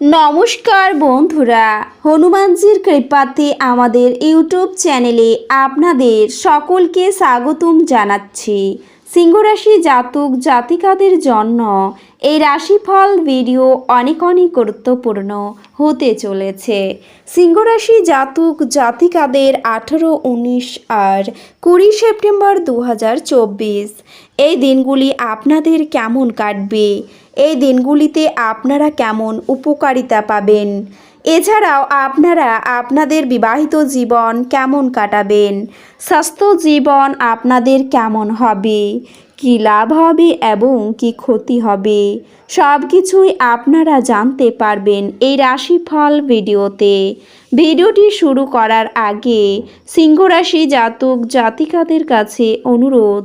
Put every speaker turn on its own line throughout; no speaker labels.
নমস্কার বন্ধুরা, হনুমানজির কৃপাতে আমাদের ইউটিউব চ্যানেলে আপনাদের সকলকে স্বাগতম জানাচ্ছি। সিংহরাশি জাতক জাতিকাদের জন্য এই রাশিফল ভিডিও অনেক অনেক গুরুত্বপূর্ণ হতে চলেছে। সিংহরাশি জাতক জাতিকাদের আঠেরো, উনিশ আর কুড়ি সেপ্টেম্বর দু হাজার চব্বিশ এই দিনগুলি আপনাদের কেমন কাটবে? এই দিনগুলিতে আপনারা কেমন উপকারিতা পাবেন? এছাড়াও আপনারা আপনাদের বিবাহিত জীবন কেমন কাটাবেন? স্বাস্থ্য জীবন আপনাদের কেমন হবে? কি লাভ হবে এবং কি ক্ষতি হবে? সব কিছুই আপনারা জানতে পারবেন এই রাশিফল ভিডিওতে। ভিডিওটি শুরু করার আগে সিংহরাশি জাতক জাতিকাদের কাছে অনুরোধ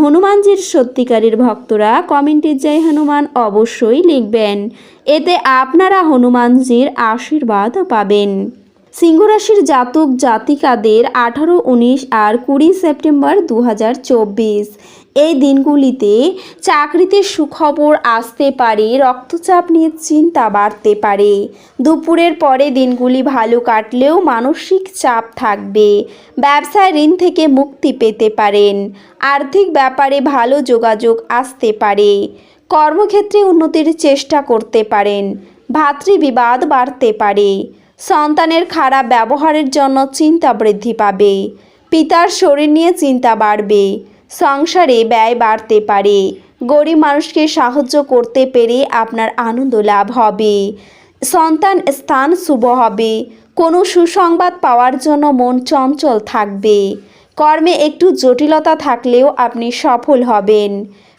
হনুমানজির সত্যিকারের ভক্তরা কমেন্টে জয় হনুমান অবশ্যই লিখবেন। এতে আপনারা হনুমানজির আশীর্বাদ পাবেন। সিংহরাশির জাতক জাতিকাদের আঠারো, উনিশ আর কুড়ি সেপ্টেম্বর দু হাজার চব্বিশ। এই দিনগুলিতে চাকরিতে সুখবর আসতে পারে, রক্তচাপ নিয়ে চিন্তা বাড়তে পারে। দুপুরের পরে দিনগুলি ভালো কাটলেও মানসিক চাপ থাকবে। ব্যবসায় ঋণ থেকে মুক্তি পেতে পারেন। আর্থিক ব্যাপারে ভালো যোগাযোগ আসতে পারে। কর্মক্ষেত্রে উন্নতির চেষ্টা করতে পারেন। ভাতৃবিবাদ বাড়তে পারে। সন্তানের খারাপ ব্যবহারের জন্য চিন্তা বৃদ্ধি পাবে। পিতার শরীর নিয়ে চিন্তা বাড়বে। সংসারে ব্যয় বাড়তে পারে। গরিব মানুষকে সাহায্য করতে পেরে আপনার আনন্দ লাভ হবে। সন্তান স্থান শুভ হবে। কোনো সুসংবাদ পাওয়ার জন্য মন চঞ্চল থাকবে। কর্মে একটু জটিলতা থাকলেও আপনি সফল হবেন।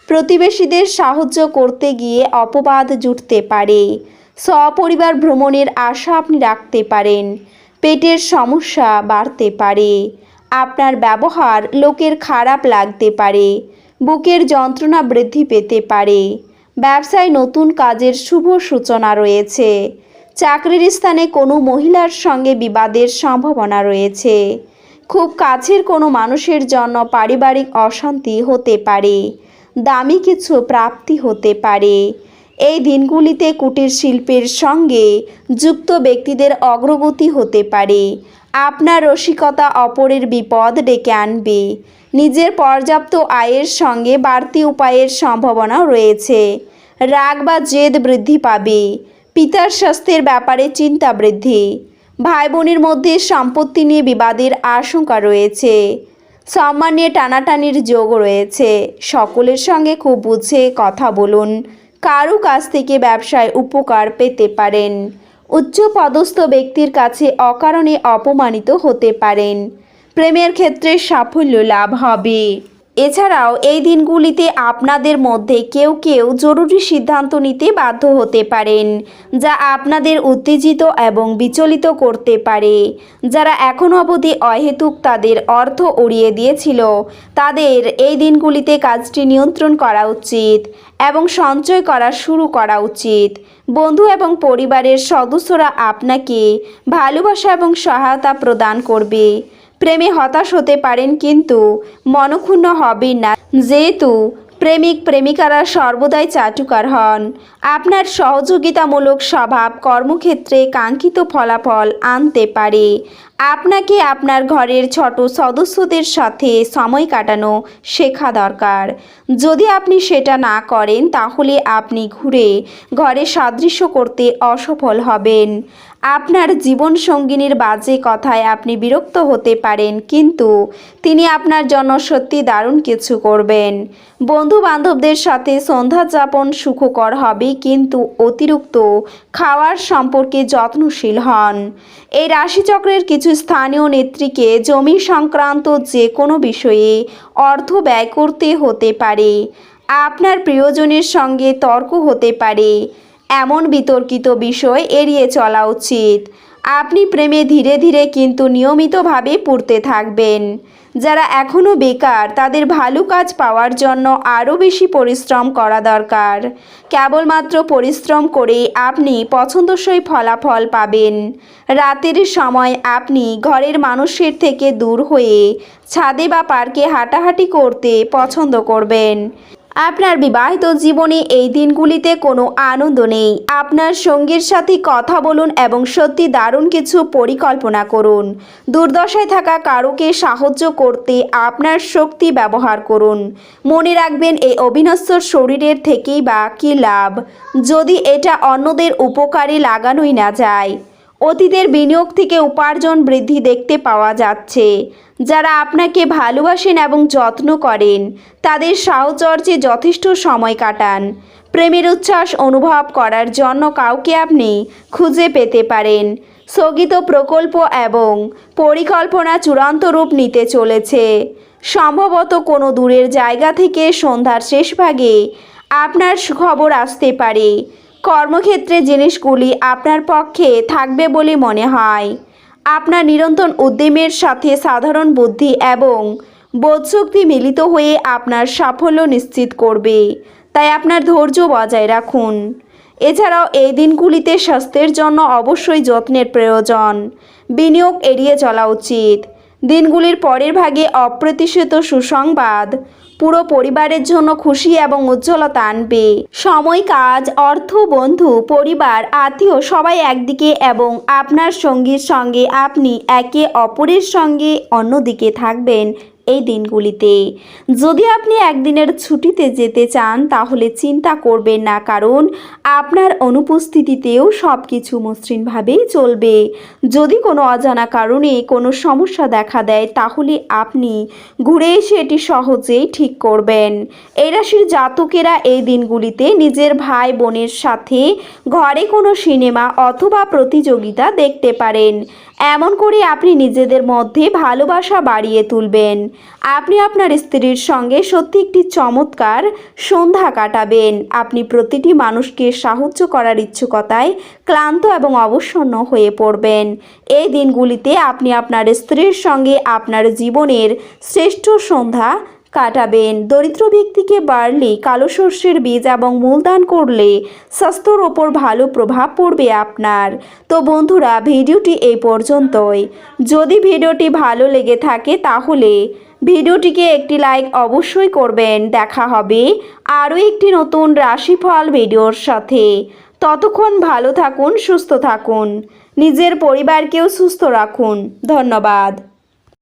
প্রতিবেশীদের সাহায্য করতে গিয়ে অপবাদ জুটতে পারে। সপরিবার ভ্রমণের আশা আপনি রাখতে পারেন। পেটের সমস্যা বাড়তে পারে। আপনার ব্যবহার লোকের খারাপ লাগতে পারে, বুকের যন্ত্রণা বৃদ্ধি পেতে পারে। ব্যবসায় নতুন কাজের শুভ সূচনা রয়েছে। চাকরির স্থানে কোনো মহিলার সঙ্গে বিবাদের সম্ভাবনা রয়েছে। খুব কাছের কোনো মানুষের জন্য পারিবারিক অশান্তি হতে পারে, দামি কিছু প্রাপ্তি হতে পারে। এই দিনগুলিতে কুটির শিল্পের সঙ্গে যুক্ত ব্যক্তিদের অগ্রগতি হতে পারে। আপনার রসিকতা অপরের বিপদ ডেকে আনবে। নিজের পর্যাপ্ত আয়ের সঙ্গে বাড়তি উপায়ের সম্ভাবনাও রয়েছে। রাগ বা জেদ বৃদ্ধি পাবে। পিতার স্বাস্থ্যের ব্যাপারে চিন্তা বৃদ্ধি। ভাই বোনের মধ্যে সম্পত্তি নিয়ে বিবাদের আশঙ্কা রয়েছে। সম্মান নিয়ে টানাটানির যোগ রয়েছে। সকলের সঙ্গে খুব বুঝে কথা বলুন। কারও কাছ থেকে ব্যবসায় উপকার পেতে পারেন। উচ্চ পদস্থ ব্যক্তির কাছে অকারণে অপমানিত হতে পারেন। প্রেমের ক্ষেত্রে সাফল্য লাভ হবে। এছাড়াও এই দিনগুলিতে আপনাদের মধ্যে কেউ কেউ জরুরি সিদ্ধান্ত নিতে বাধ্য হতে পারেন, যা আপনাদের উত্তেজিত এবং বিচলিত করতে পারে। যারা এখন অবধি অহেতুক তাদের অর্থ উড়িয়ে দিয়েছিল, তাদের এই দিনগুলিতে কাজটি নিয়ন্ত্রণ করা উচিত এবং সঞ্চয় করা শুরু করা উচিত। বন্ধু এবং পরিবারের সদস্যরা আপনাকে ভালোবাসা এবং সহায়তা প্রদান করবে। প্রেমে হতাশ হতে পারেন কিন্তু মনক্ষুণ্ণ হবেন না। যেহেতু প্রেমিক প্রেমিকারা সর্বদাই চাটুকার হন। আপনার সহযোগিতামূলক স্বভাব কর্মক্ষেত্রে কাঙ্ক্ষিত ফলাফল আনতে পারে। আপনাকে আপনার ঘরের ছোট সদস্যদের সাথে সময় কাটানো শেখা দরকার। যদি আপনি সেটা না করেন, তাহলে আপনি ঘুরে ঘরে সাদৃশ্য করতে অসফল হবেন। আপনার জীবন সঙ্গিনীর বাজে কথায় আপনি বিরক্ত হতে পারেন, কিন্তু তিনি আপনার জন্য সত্যি দারুণ কিছু করবেন। বন্ধু বান্ধবদের সাথে সন্ধ্যা যাপন সুখকর হবে, কিন্তু অতিরিক্ত খাওয়ার সম্পর্কে যত্নশীল হন। এই রাশিচক্রের কিছু স্থানীয় নেত্রীকে জমি সংক্রান্ত যে কোনো বিষয়ে অর্থ ব্যয় করতে হতে পারে। আপনার প্রিয়জনের সঙ্গে তর্ক হতে পারে। এমন বিতর্কিত বিষয় এড়িয়ে চলা উচিত। আপনি প্রেমে ধীরে ধীরে কিন্তু নিয়মিতভাবে পড়তে থাকবেন। যারা এখনও বেকার, তাদের ভালো কাজ পাওয়ার জন্য আরও বেশি পরিশ্রম করা দরকার। কেবলমাত্র পরিশ্রম করে আপনি পছন্দসই ফলাফল পাবেন। রাতের সময় আপনি ঘরের মানুষের থেকে দূর হয়ে ছাদে বা পার্কে হাঁটাহাঁটি করতে পছন্দ করবেন। আপনার বিবাহিত জীবনে এই দিনগুলিতে কোনো আনন্দ নেই। আপনার সঙ্গীর সাথে কথা বলুন এবং সত্যি দারুণ কিছু পরিকল্পনা করুন। দুর্দশায় থাকা কারোকে সাহায্য করতে আপনার শক্তি ব্যবহার করুন। মনে রাখবেন, এই অবিনশ্বর শরীরের থেকেই বা কী লাভ? যদি এটা অন্যদের উপকারে লাগানোই না যায়। অতীতের বিনিয়োগ থেকে উপার্জন বৃদ্ধি দেখতে পাওয়া যাচ্ছে। যারা আপনাকে ভালোবাসেন এবং যত্ন করেন, তাদের সাহচর্যে যথেষ্ট সময় কাটান। প্রেমের উচ্ছ্বাস অনুভব করার জন্য কাউকে আপনি খুঁজে পেতে পারেন। স্থগিত প্রকল্প এবং পরিকল্পনা চূড়ান্ত রূপ নিতে চলেছে। সম্ভবত কোনো দূরের জায়গা থেকে সন্ধ্যার শেষ ভাগে আপনার খবর আসতে পারে। কর্মক্ষেত্রে জিনিসগুলি আপনার পক্ষে থাকবে বলে মনে হয়। আপনার নিরন্তর উদ্যমের সাথে সাধারণ বুদ্ধি এবং বোধশক্তি মিলিত হয়ে আপনার সাফল্য নিশ্চিত করবে। তাই আপনার ধৈর্য বজায় রাখুন। এছাড়াও এই দিনগুলিতে স্বাস্থ্যের জন্য অবশ্যই যত্নের প্রয়োজন। বিনিয়োগ এড়িয়ে চলা উচিত। দিনগুলির পরের ভাগে অপ্রত্যাশিত সুসংবাদ পুরো পরিবারের জন্য খুশি এবং উজ্জ্বলতা আনবে। সময়, কাজ, অর্থ, বন্ধু, পরিবার, আত্মীয় সবাই একদিকে এবং আপনার সঙ্গীর সঙ্গে আপনি একে অপরের সঙ্গে অন্যদিকে থাকবেন এই দিনগুলিতে। যদি আপনি একদিনের ছুটিতে যেতে চান, তাহলে চিন্তা করবেন না, কারণ আপনার অনুপস্থিতিতেও সব কিছু মসৃণভাবেই চলবে। যদি কোনো অজানা কারণে কোনো সমস্যা দেখা দেয়, তাহলে আপনি ঘুরে এসে এটি সহজেই ঠিক করবেন। এই রাশির জাতকেরা এই দিনগুলিতে নিজের ভাই বোনের সাথে ঘরে কোনো সিনেমা অথবা প্রতিযোগিতা দেখতে পারেন। এমন করে আপনি নিজেদের মধ্যে ভালোবাসা বাড়িয়ে তুলবেন। আপনি আপনার স্ত্রীর সঙ্গে সত্যি একটি চমৎকার সন্ধ্যা কাটাবেন। আপনি প্রতিটি মানুষকে সাহায্য করার ইচ্ছুকতায় ক্লান্ত এবং অবসন্ন হয়ে পড়বেন। এই দিনগুলিতে আপনি আপনার স্ত্রীর সঙ্গে আপনার জীবনের শ্রেষ্ঠ সন্ধ্যা কাটাবেন। দরিদ্র ব্যক্তিকে বাড়লে কালো সর্ষের বীজ এবং মূলদান করলে স্বাস্থ্যর ওপর ভালো প্রভাব পড়বে আপনার। তো বন্ধুরা, ভিডিওটি এই পর্যন্তই। যদি ভিডিওটি ভালো লেগে থাকে তাহলে ভিডিওটিকে একটি লাইক অবশ্যই করবেন। দেখা হবে আরও একটি নতুন রাশিফল ভিডিওর সাথে। ততক্ষণ ভালো থাকুন, সুস্থ থাকুন। নিজের পরিবারকেও সুস্থ রাখুন। ধন্যবাদ।